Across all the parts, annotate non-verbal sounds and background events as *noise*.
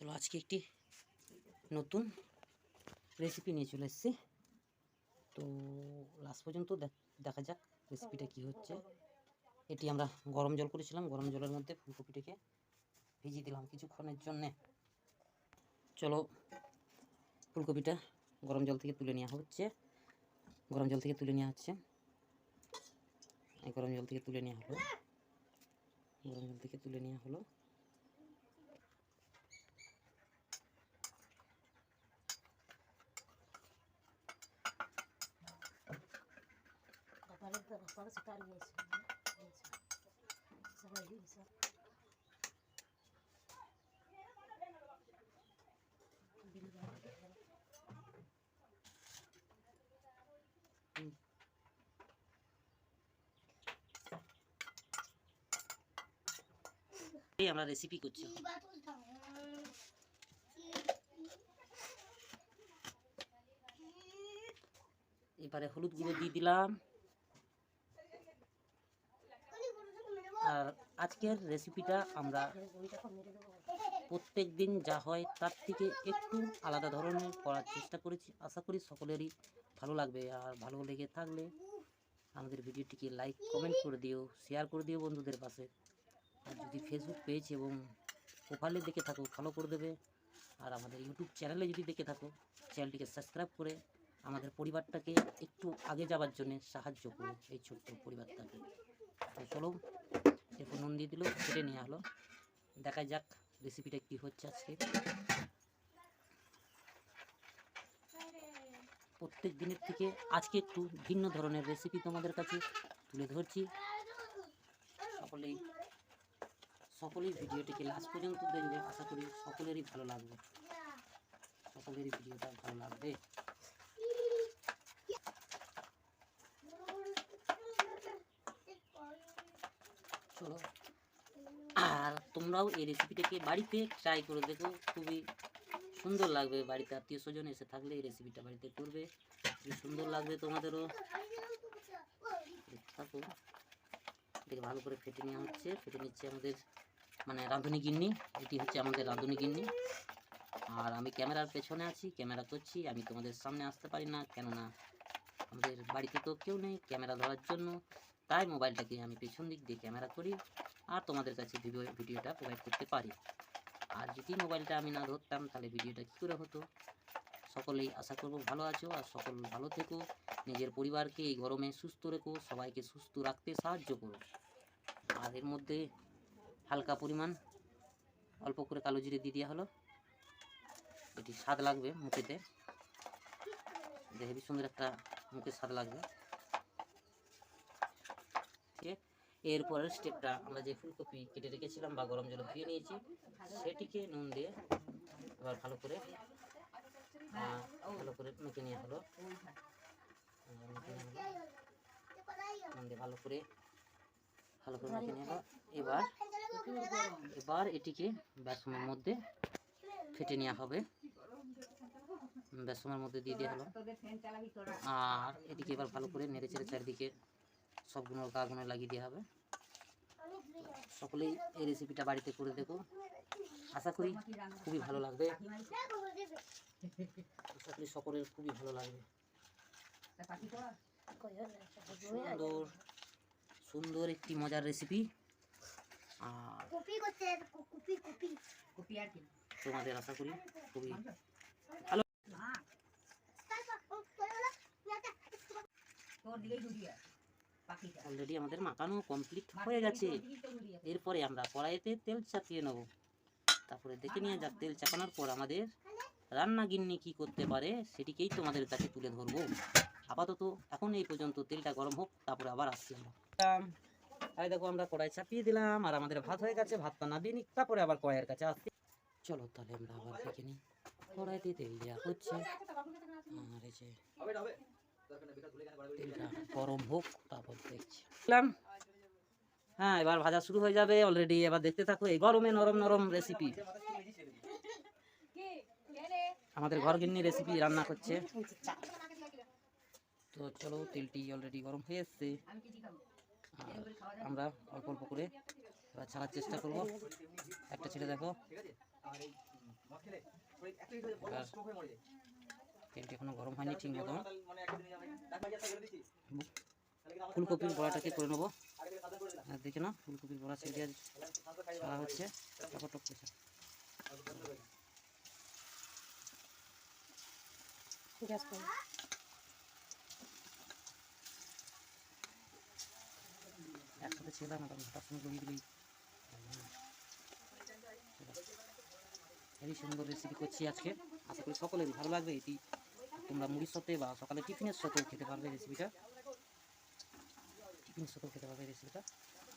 চলো, আজকে একটি নতুন রেসিপি নিয়ে চলে এসেছি। তো লাস্ট পর্যন্ত দেখ- যাক রেসিপিটা কি হচ্ছে। এটি আমরা গরম জল করেছিলাম, গরম জলের মধ্যে ফুলকপিটাকে ভিজিয়ে দিলাম কিছুক্ষণের জন্যে। চলো, ফুলকপিটা গরম জল থেকে তুলে নেওয়া হচ্ছে। গরম জল থেকে তুলে নেওয়া হচ্ছে। গরম জল থেকে তুলে নেওয়া হলো। গরম জল থেকে তুলে নেওয়া হলো। এই আমরা রেসিপি করছি। এবারে হলুদ গুঁড়ো দিয়ে দিলাম। আর আজকের রেসিপিটা আমরা প্রত্যেক দিন যা হয় তার থেকে একটু আলাদা ধরনের করার চেষ্টা করেছি। আশা করি সকলেরই ভালো লাগবে। আর ভালো লেগে থাকলে আমাদের ভিডিওটিকে লাইক কমেন্ট করে দিও শেয়ার করে দিও বন্ধুদের পাশে। আর যদি ফেসবুক পেজ এবং প্রোফাইলে দেখে থাকো ফলো করে দেবে। আর আমাদের ইউটিউব চ্যানেলে যদি দেখে থাকো চ্যানেলটিকে সাবস্ক্রাইব করে আমাদের পরিবারটাকে একটু আগে যাওয়ার জন্য সাহায্য করো এই ছোট্ট পরিবারটাকে। তো চলো এরপর নুন দিয়ে দিল, কেটে নেওয়া হলো। দেখা যাক রেসিপিটা কি হচ্ছে আজকে। প্রত্যেক দিনের থেকে আজকে একটু ভিন্ন ধরনের রেসিপি তোমাদের কাছে তুলে ধরছি। সকলেই সকলেই ভিডিওটিকে লাস্ট পর্যন্ত দেখবে। আশা করি সকলেরই ভালো লাগবে। সকলেরই ভিডিওটা ভালো লাগবে চলো আর তোমরাও এই রেসিপিটাকে বাড়িতে ট্রাই করে দেখো। খুবই সুন্দর লাগবে বাড়িতে আত্মীয় স্বজন এসে থাকলে এই রেসিপিটা বাড়িতে করবে। খুবই সুন্দর লাগবে তোমাদেরও। থাকো এটাকে ভালো করে ফেটে নেওয়া হচ্ছে। ফেটে নিচ্ছে আমাদের মানে রাঁধুনি গিন্নি। এটি হচ্ছে আমাদের রাঁধুনি গিন্নি। আর আমি ক্যামেরার পেছনে আছি, ক্যামেরা করছি। আমি তোমাদের সামনে আসতে পারি না, কেননা আমাদের বাড়িতে তো কেউ নেই। ক্যামেরা ধরার জন্য তাই মোবাইলটাকে আমি পেছন দিক দিয়ে ক্যামেরা করি আর তোমাদের কাছে ভিডিও ভিডিওটা প্রোভাইড করতে পারি। আর যদি মোবাইলটা আমি না ধরতাম, তাহলে ভিডিওটা কী করে হতো? সকলেই আশা করব ভালো আছো আর সকল ভালো থেকো। নিজের পরিবারকে এই গরমে সুস্থ রেখো, সবাইকে সুস্থ রাখতে সাহায্য করো। আর এর মধ্যে হালকা পরিমাণ অল্প করে কালো জিরে দিয়ে দেওয়া হলো। এটি স্বাদ লাগবে মুখেতে। যে সুন্দর একটা মুখে স্বাদ লাগবে ঠিক আছে? এরপরের স্টেপটা আমরা যে ফুলকপি কেটে রেখেছিলাম বা গরম জলে ধুয়ে নিয়েছি, সেটিকে নুন দিয়ে এবার ভালো করে ভালো করে মেখে নেওয়া হলো। নুন দিয়ে ভালো করে ভালো করে মেখে নেওয়া হলো এবার এবার এটিকে বেসনের মধ্যে ফেটে নেওয়া হবে বেসনের মধ্যে দিয়ে দেওয়া হলো আর এটিকে এবার ভালো করে নেড়ে চেড়ে চারিদিকে সবগুলো গাগুলো লাগিয়ে দেওয়া হবে। সকলেই এই রেসিপিটা বাড়িতে করে দেখো। আশা করি খুবই ভালো লাগবে। আশা করি সকলের খুবই ভালো লাগবে। সুন্দর সুন্দর একটি মজার রেসিপি আর তোমাদের আশা করি খুবই অলরেডি আমাদের মাখানো কমপ্লিট হয়ে গেছে। এরপরে আমরা কড়াইতে তেল চাপিয়ে নেব। তারপরে দেখে নিয়ে যাক তেল চাপানোর পর আমাদের রান্না গিন্নি কি করতে পারে সেটিকেই তোমাদের কাছে তুলে ধরবো। আপাতত এখন এই পর্যন্ত তেলটা গরম হোক তারপরে আবার আসছি আমরা। তাই দেখো আমরা কড়াই চাপিয়ে দিলাম আর আমাদের ভাত হয়ে গেছে ভাতটা না দিয়ে নিই তারপরে আবার কড়াইয়ের কাছে আসছি। চলো তাহলে আমরা আবার দেখে নিই। কড়াইতে তেল দেওয়া হচ্ছে। আর এই যে গরম হোক, তারপর দেখছি। হ্যাঁ এবার ভাজা শুরু হয়ে যাবে অলরেডি এবার দেখতে থাকো, এই গরমে নরম নরম রেসিপি আমাদের ঘরগিন্নি রেসিপি রান্না করছে। তো চলো, তেলটি অলরেডি গরম হয়ে এসছে। আমরা অল্প অল্প করে এবার ছাড়ার চেষ্টা করব। একটা ছেড়ে দেখো। তেলটি এখনও গরম হয়নি ঠিক মতো। ফুলকপির বড়াটাকে করে নেব। আর দেখে না ফুলকপির বড়া ছেড়ে দেওয়া ছাড়া হচ্ছে। তারপর টক করে ছাড়া। গ্যাস একসাথে ছেড়ে না হঠাৎ সময় গড়িয়ে দিলেই হেবি সুন্দর রেসিপি করছি আজকে। আশা করি সকলেরই ভালো লাগবে। এটি তোমরা মুড়ির সাথে বা সকালে টিফিনের সাথেও খেতে পারবে রেসিপিটা। টিফিনের সাথেও খেতে পারবে রেসিপিটা।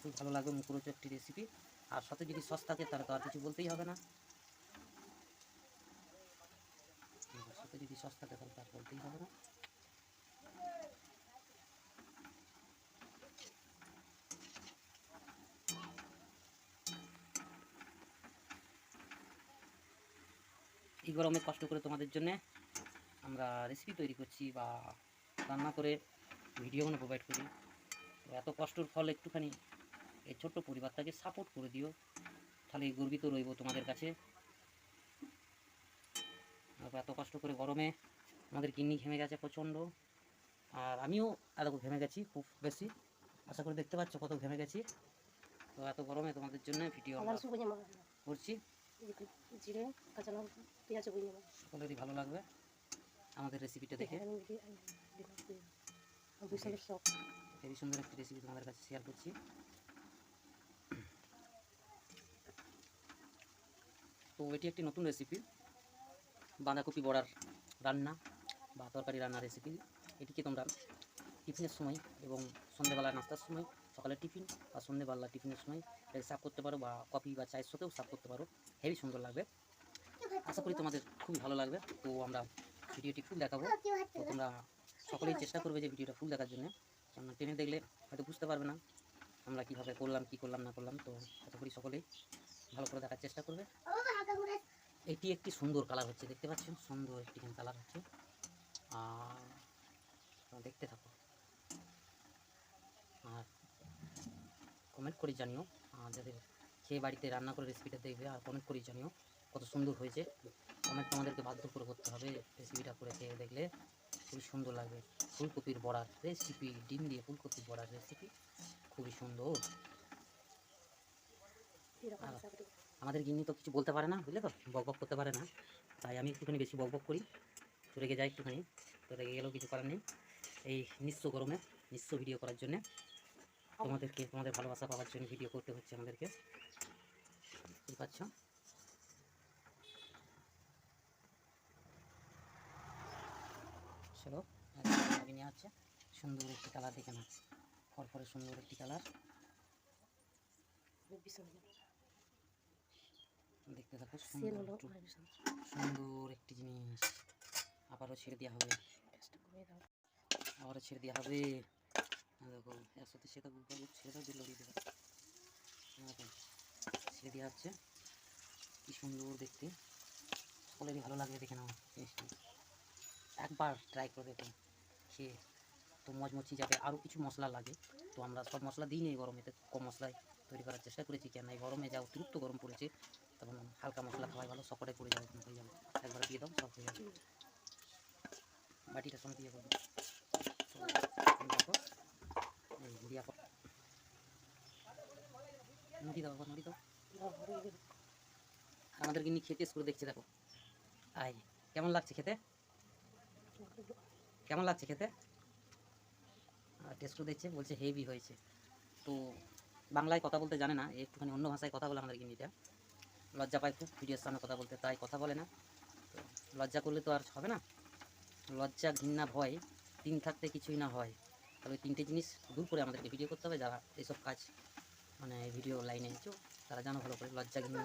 খুব ভালো লাগবে মুখরোচ একটি রেসিপি। আর সাথে যদি সস থাকে, তাহলে তো আর কিছু বলতেই হবে না। সাথে যদি সস থাকে, তাহলে আর বলতেই হবে না। এই গরমে কষ্ট করে তোমাদের জন্য আমরা রেসিপি তৈরি করছি বা রান্না করে ভিডিওগুলো প্রোভাইড করি। তো এত কষ্টর ফল একটুখানি এই ছোট্ট পরিবারটাকে সাপোর্ট করে দিও। তাহলে গর্বিত রইব তোমাদের কাছে। এত কষ্ট করে গরমে আমাদের কিডনি ঘেমে গেছে প্রচণ্ড। আর আমিও এত ঘেমে গেছি খুব বেশি। আশা করি দেখতে পাচ্ছ কত ঘেমে গেছি। তো এত গরমে তোমাদের জন্য ভিডিও করছি। সকলেরই ভালো লাগবে। আমাদের রেসিপিটা দেখে। খুবই সুন্দর একটি রেসিপি তোমাদের কাছে শেয়ার করছি। তো এটি একটি নতুন রেসিপি বাঁধাকপি বড়ার রান্না বা তরকারি রান্নার রেসিপি এটিকে তোমরা টিফিনের সময় এবং সন্ধ্যেবেলা নাস্তার সময় সকালে টিফিন বা সন্ধ্যেবেলা টিফিনের সময় এটাকে সার্ভ করতে পারো বা কফি বা চায়ের সাথেও সাফ করতে পারো। হেভি সুন্দর লাগবে। আশা করি তোমাদের খুবই ভালো লাগবে। তো আমরা ভিডিওটি ফুল দেখাবো। তো তোমরা সকলেই চেষ্টা করবে যে ভিডিওটা ফুল দেখার জন্য। কেননা টেনে দেখলে হয়তো বুঝতে পারবে না আমরা কীভাবে করলাম কি করলাম না করলাম। তো আশা করি সকলেই ভালো করে দেখার চেষ্টা করবে। এটি একটি সুন্দর কালার হচ্ছে দেখতে পাচ্ছেন সুন্দর একটি কালার হচ্ছে। আর দেখতে থাকো। আর কমেন্ট করে জানিও। যাদের খেয়ে বাড়িতে রান্না করে রেসিপিটা দেখবে আর কমেন্ট করে জানিও। কত সুন্দর হয়েছে। কমেন্ট তোমাদেরকে বাধ্য করে করতে হবে। রেসিপিটা করে খেয়ে দেখলে খুবই সুন্দর লাগবে ফুলকপির বড়ার রেসিপি ডিম দিয়ে ফুলকপির বড়ার রেসিপি খুবই সুন্দর। আমাদের গিন্নি তো কিছু বলতে পারে না বুঝলে তো? বক বক করতে পারে না। তাই আমি একটুখানি বেশি বক বক করি। তো রেগে যাই একটুখানি। তো রেগে গেলেও কিছু করার নেই। এই নিঃস্ব গরমে নিঃস্ব ভিডিও করার জন্যে তোমাদেরকে তোমাদের ভালোবাসা পাওয়ার জন্য ভিডিও করতে হচ্ছে আমাদেরকে। বুঝতে পারছ? চলো লাগিয়ে নেওয়া হচ্ছে সুন্দর একটি কালার দেখে না ফরফরে সুন্দর একটি কালার। দেখতে থাকো সুন্দর একটু জিনিস। আবারও ছেড়ে দেওয়া হবে। আবারও ছেড়ে দেওয়া হবে। দেখো এর সাথে সেটা ছেড়ে দাও দিল দিয়ে ছেড়ে দেওয়া হচ্ছে। কি সুন্দর দেখতে। সকলেরই ভালো লাগবে দেখে নাও। জিনিসটি একবার ট্রাই করে দেখুন খেয়ে তো মচমচি যাবে। আরও কিছু মশলা লাগে। তো আমরা সব মশলা দিই নি গরমেতে কম মশলায় তৈরি করার চেষ্টা করেছি। কেন এই গরমে যা অতিরিক্ত গরম পড়েছে তখন হালকা মশলা খাওয়াই ভালো সকলে পড়ে যাবে হয়ে যাবে। একবার দিয়ে দাও সব হয়ে যাবে। বাটিটা সঙ্গে দিয়ে করব এই দাও দাও দাও, হয়ে গেল। আমাদের কিন্তু খেতে করে দেখছি দেখো। আই কেমন লাগছে খেতে? কেমন লাগছে খেতে? টেস্টও দিচ্ছে বলছে হেভি হয়েছে। তো বাংলায় কথা বলতে জানে না, একটুখানি অন্য ভাষায় কথা বলে আমাদের গিন্নিটা। লজ্জা পায় খুব, ভিডিওর সামনে কথা বলতে, তাই কথা বলে না। লজ্জা করলে তো আর হবে না। লজ্জা, ঘৃণা, ভয়, তিন থাকতে কিছুই না হয়। তবে তিনটে জিনিস দূর করে আমাদেরকে ভিডিও করতে হবে, যারা এইসব কাজ মানে ভিডিও লাইনে তারা জানো ভালো করে, লজ্জা, ঘৃণা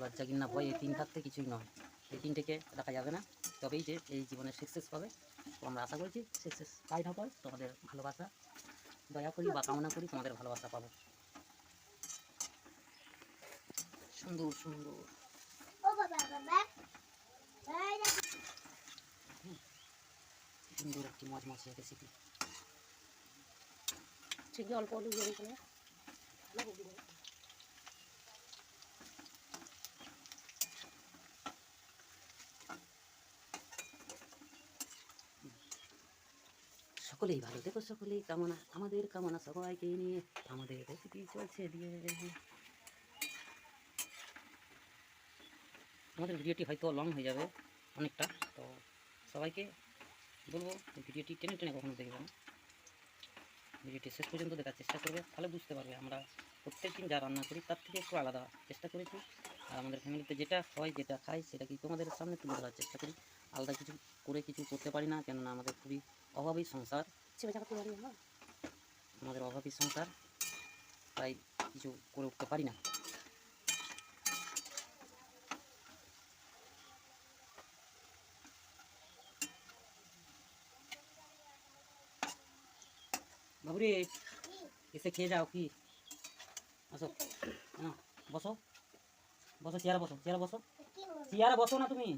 লজ্জা, ঘৃণা, ভয়, এই তিন থাকতে কিছুই নয়। এই তিনটেকে রাখা যাবে না। তবেই যে এই জীবনে সাকসেস পাবে তো আমরা আশা করছি সাকসেস পাই না পাই তোমাদের ভালোবাসা দয়া করি বা কামনা করি তোমাদের ভালোবাসা পাবো। সুন্দর সুন্দর। ও বাবা বাবা। এই দেখো। সুন্দর একটি মজমজে রেসিপি ঠিক আছে, অল্প অল্প দিয়ে দিলে ভালো হবে। সকলেই ভালো দেখো সকলেই। কামনা, আমাদের কামনা সবাইকে নিয়ে আমাদের রেসিপি চলছে দিয়ে। আমাদের ভিডিওটি হয়তো লং হয়ে যাবে অনেকটা, তো সবাইকে বলব ভিডিওটি টেনে টেনে কখনো দেখবে না। ভিডিওটি শেষ পর্যন্ত দেখার চেষ্টা করবে, তাহলে বুঝতে পারবে আমরা প্রত্যেক দিন যা রান্না করি তার থেকে একটু আলাদা চেষ্টা করেছি। আর আমাদের ফ্যামিলিতে যেটা হয়, যেটা খাই, সেটা কি তোমাদের সামনে তুলে ধরার চেষ্টা করি। আলাদা কিছু করে কিছু করতে পারি না, কেননা আমাদের খুবই অভাবী সংসার। আমাদের অভাবী সংসার তাই কিছু করে উঠতে পারি না। বাবুরে এসে খেয়ে যাও কি? আসো বসো। বসো চেয়ারে বসো চেয়ারে বসো। চেয়ারে বসো না তুমি।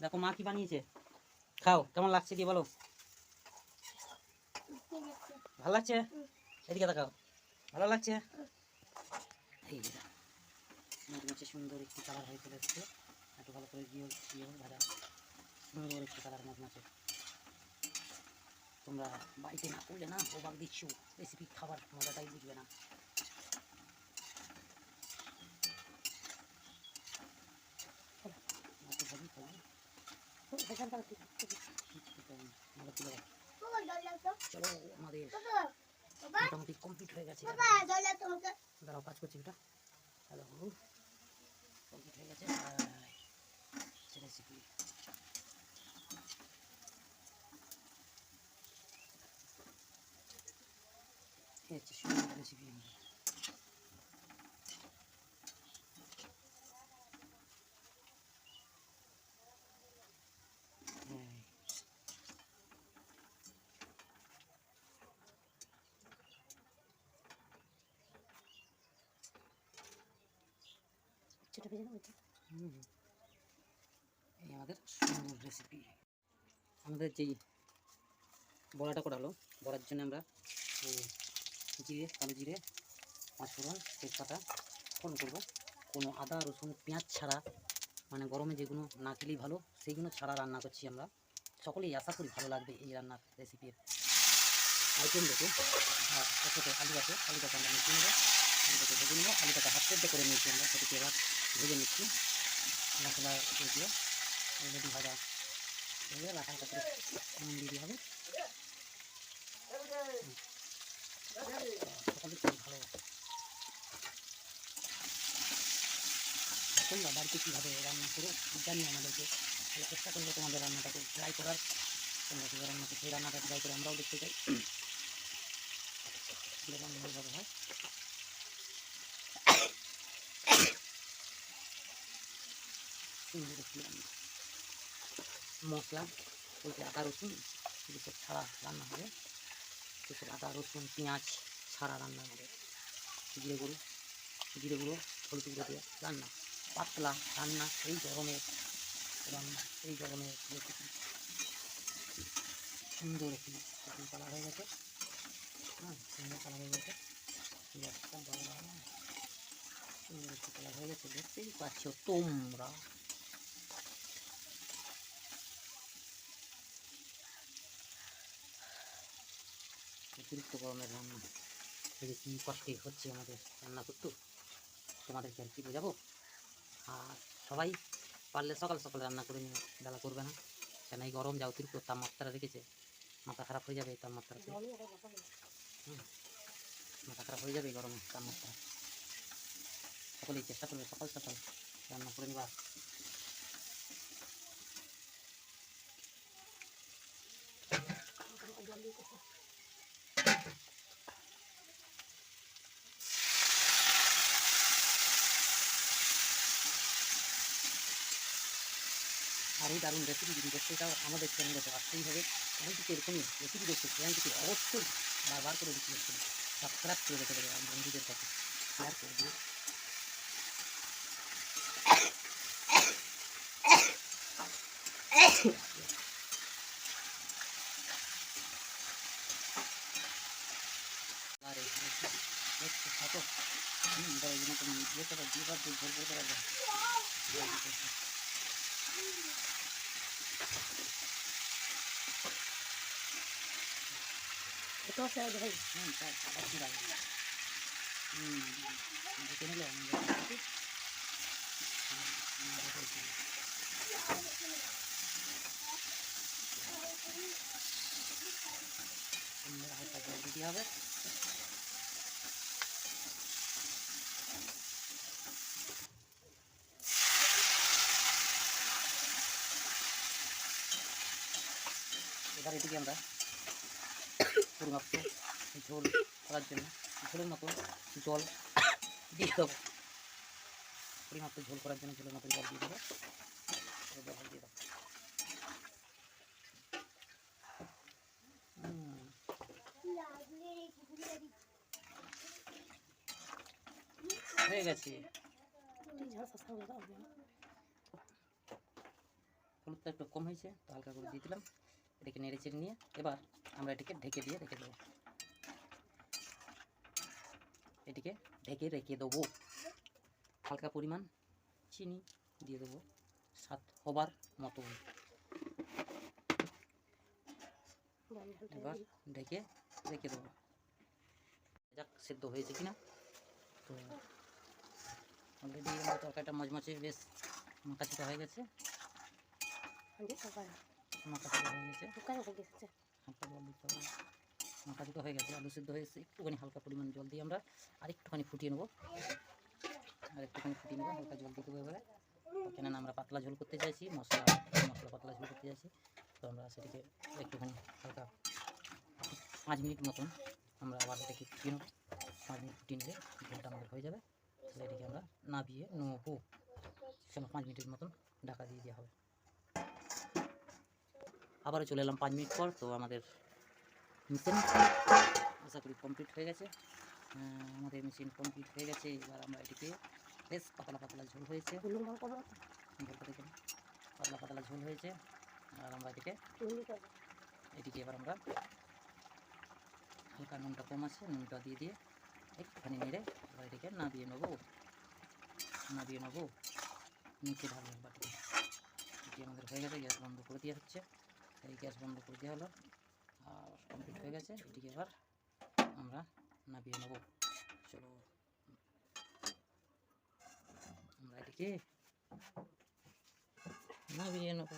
দেখো মা কি বানিয়েছে। খাও কেমন লাগছে দিয়ে বলো? ভালো লাগছে এদিকে দেখাও ভালো লাগছে এই মাছে সুন্দর একটি কালার হয়ে চলে এসছে একটু ভালো করে দিয়ে দিয়ে ভাজা সুন্দর একটি কালার মাছ মাছে তোমরা বাড়িতে না করলে না অবাক দিচ্ছ রেসিপি খাবার মজাটাই বুঝবে না মাছের চলো আমাদের মোটামুটি কমপ্লিট হয়ে গেছে। দাঁড়াও কাজ করছি ওটা হ্যালো কমপ্লিট হয়ে গেছে। রেসিপি হচ্ছে রেসিপি আমাদের ছোট ভেজে নেব। এই আমাদের সুন্দর রেসিপি আমাদের যেই বড়াটা করা হলো বড়ার জন্য আমরা জিরে, কালো জিরে পাঁচফোড়ন তেজপাতা, ফোড়ন করব। কোনো আদা, রসুন, পেঁয়াজ ছাড়া মানে গরমে যেগুলো না খেলেই ভালো সেইগুলো ছাড়া রান্না করছি আমরা। সকলেই আশা করি ভালো লাগবে এই রান্নার রেসিপির আইটেম দেখে আর সাথে আলু আছে, আলুটাকে আমরা মিশিয়ে নেব, আলুটাকে ভেজে নেব, আলুটাকে হাফ সেদ্ধ করে নিয়েছি আমরা, সেটাকে এবার ভেজে নিচ্ছি। মশলা দিয়ে ভাজা গেলে। হালকা করে নুন দিয়ে হবে। ভালো। তোমরা বাড়িতে কীভাবে রান্না করো জানি আমাদেরকে। তাহলে চেষ্টা করব তোমাদের রান্নাটাকে ট্রাই করার। তোমরা কীভাবে রান্না সেই রান্নাটা ট্রাই করে আমরাও দেখতে চাই। *clears throat* রান্না ভাবে হয় সুন্দর একটি রান্না মশলা বলতে আদা রসুন যেসব ছাড়া রান্না হবে। সেসব আদা, রসুন, পেঁয়াজ ছাড়া রান্না হবে। জিরে গুঁড়ো জিরে গুঁড়ো, হলুদ গুঁড়ো দিয়ে রান্না। পাতলা রান্না, এই গরমের রান্না, এই গরমের রেসিপি সুন্দর একটি একটি কালার হয়ে গেছে। হ্যাঁ সুন্দর কালার হয়ে গেছে। পেঁয়াজটা বড় সুন্দর একটি কালার হয়ে গেছে। দেখতেই পাচ্ছ তোমরা। অতিরিক্ত গরমের রান্না এই কী কষ্টে হচ্ছে আমাদের রান্না করতে তোমাদেরকে আর কি বোঝাবো? আর সবাই পারলে সকাল সকাল রান্না করে নিও বেলা করবে না। কেন এই গরম যা অতিরিক্ত তাপমাত্রা রেখেছে মাথা খারাপ হয়ে যাবে এই হুম, মাথা খারাপ হয়ে যাবে এই তাপমাত্রা। সকলেই চেষ্টা করবে সকাল সকাল রান্না করে নিবা আর এই দারুণ রেসিপি যদি দেখতে চাও, আমাদের চ্যানেলে আসতেই হবে। চ্যানেলটিকে এরকমই রেসিপি দেখতে চ্যানেলটিকে অবশ্যই বারবার করে রিকোয়েস্ট করি সাবস্ক্রাইব করে রেখে দেবে আর বন্ধুদের কাছে। শেয়ার করে দিও। আর দেখতে থাকো। হুম, এবার তুমি ইয়ে করো দুবার করে দাও দশ হাজার ভাই হুম তার আবার কি লাগবে হুম, দেখে নিলে। সুন্দর হালকা জল দিতে হবে এবার এটিকে আমরা পরিমাপ্ত ঝোল করার জন্য। ঝোলের মতো জল দিয়ে দেবো। পরিমাপ্ত ঝোল করার জন্য ঝোলের মতো জল দিয়ে দেবো। জল দিয়ে দেবো। হয়ে গেছে। ঝাল হলুদটা একটু কম হয়েছে, তো হালকা করে দিয়ে দিলাম। এটাকে নেড়ে চেড়ে নিয়ে এবার আমরা এটিকে ঢেকে দিয়ে রেখে দেবো। এটিকে ঢেকে রেখে দেবো। হালকা পরিমাণ চিনি দিয়ে দেবো স্বাদ হবার মতো এবার ঢেকে রেখে দেবো। যাক সেদ্ধ হয়েছে কিনা? তো অলরেডি আমার তরকারিটা মজমচে বেশ মাখাচিকা হয়ে গেছে। দোকানে হয়ে গেছে। হালকা জল দিতে হবে। মাখাচিকা হয়ে গেছে, আলু সিদ্ধ হয়েছে একটুখানি হালকা পরিমাণ জল দিয়ে আমরা আর একটুখানি ফুটিয়ে নেব। আর একটুখানি ফুটিয়ে নেব, হালকা জল দিয়ে দেবো এবারে। কেননা আমরা পাতলা ঝোল করতে চাইছি, মশলা মশলা পাতলা ঝোল করতে চাইছি। তো আমরা সেটিকে একটুখানি হালকা পাঁচ মিনিট মতন আমরা আবার এটাকে ফুটিয়ে নেব। পাঁচ মিনিট ফুটিয়ে নিলে ঝোলটা আমাদের হয়ে যাবে। তাহলে এটিকে আমরা নাবিয়ে নেব। চলো পাঁচ মিনিটের মতন ঢাকা দিয়ে দেওয়া হবে। আবারও চলে এলাম পাঁচ মিনিট পর, তো আমাদের মিশন আশা করি কমপ্লিট হয়ে গেছে। আমাদের মেশিন কমপ্লিট হয়ে গেছে। এবার আমরা এটিকে বেশ পাতলা পাতলা ঝোল হয়েছে। পাতলা পাতলা ঝোল হয়েছে। আর আমরা এটিকে এটিকে এবার আমরা হালকা নুনটা কম আছে, নুনটা দিয়ে দিয়ে একটুখানি নেড়ে এবার এটিকে না দিয়ে নেব। না দিয়ে নেব। নিচে ঢালবো এটি আমাদের হয়ে গেছে, গ্যাস বন্ধ করে দেওয়া হচ্ছে। এই গ্যাস বন্ধ করে দেওয়া হলো। আর কমপ্লিট হয়ে গেছে। এটিকে এবার আমরা নাবিয়ে নেব। চলো। আমরা এটিকে নাবিয়ে নেব।